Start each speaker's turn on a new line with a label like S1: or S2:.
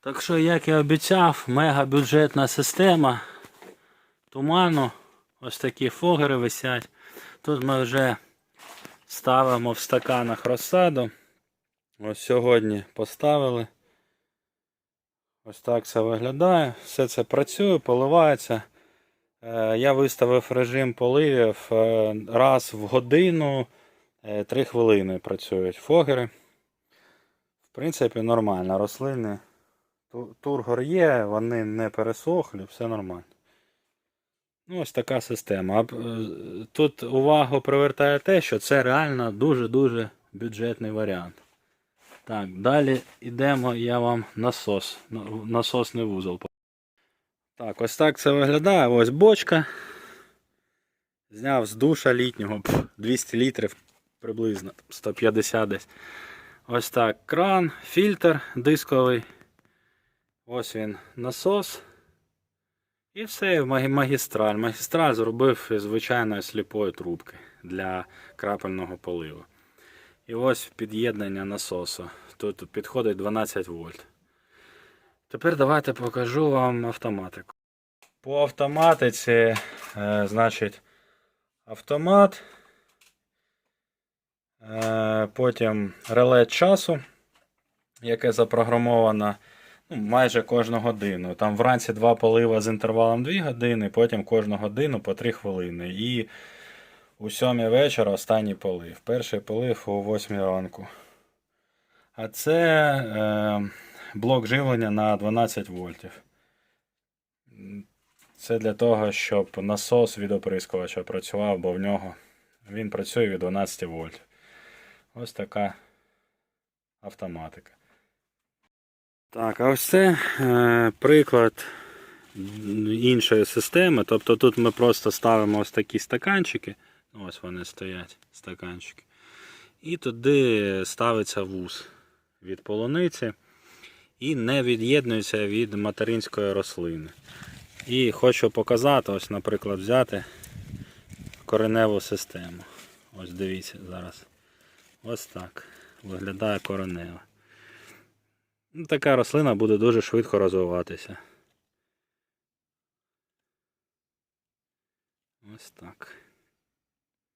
S1: Так що, як і обіцяв, мега бюджетна система туману. Ось такі фогери висять. Тут ми вже ставимо в стаканах розсаду. Ось сьогодні поставили. Ось так це виглядає. Все це працює, поливається. Е, Я виставив режим поливів е, раз в годину 3 хвилини працюють фогери. В принципі, нормально. Рослини. Ту- Тургор є, вони не пересохлі, все нормально. Ну, ось така система. Е, Тут увагу привертає те, що це реально дуже-дуже бюджетний варіант. Так, далі йдемо, я вам насос, насосний вузол. Так, ось так це виглядає. Ось бочка. Зняв з душа літнього, 200 літрів приблизно, 150 десь. Ось так кран, фільтр дисковий. Ось він насос. І все, магі- магістраль. Магістраль зробив із звичайної сліпої трубки для крапельного поливу. І ось під'єднання насосу. Тут підходить 12 вольт. Тепер давайте покажу вам автоматику. По автоматиці, е, значить, автомат. Е, потім реле часу, яке запрограмовано ну, майже кожну годину. Там вранці два полива з інтервалом 2 години, потім кожну годину по 3 хвилини. І у 7 вечора останній полив. Перший полив о 8 ранку. А це е, блок живлення на 12 вольтів. Це для того, щоб насос від оприскувача працював, бо в нього він працює від 12 вольт. Ось така автоматика. Так, а ось це е, приклад іншої системи. Тобто тут ми просто ставимо ось такі стаканчики. Ось вони стоять, стаканчики. І туди ставиться вуз від полуниці і не від'єднується від материнської рослини. І хочу показати, ось, наприклад, взяти кореневу систему. Ось дивіться зараз. Ось так виглядає коренева. Ну, Така рослина буде дуже швидко розвиватися. Ось так.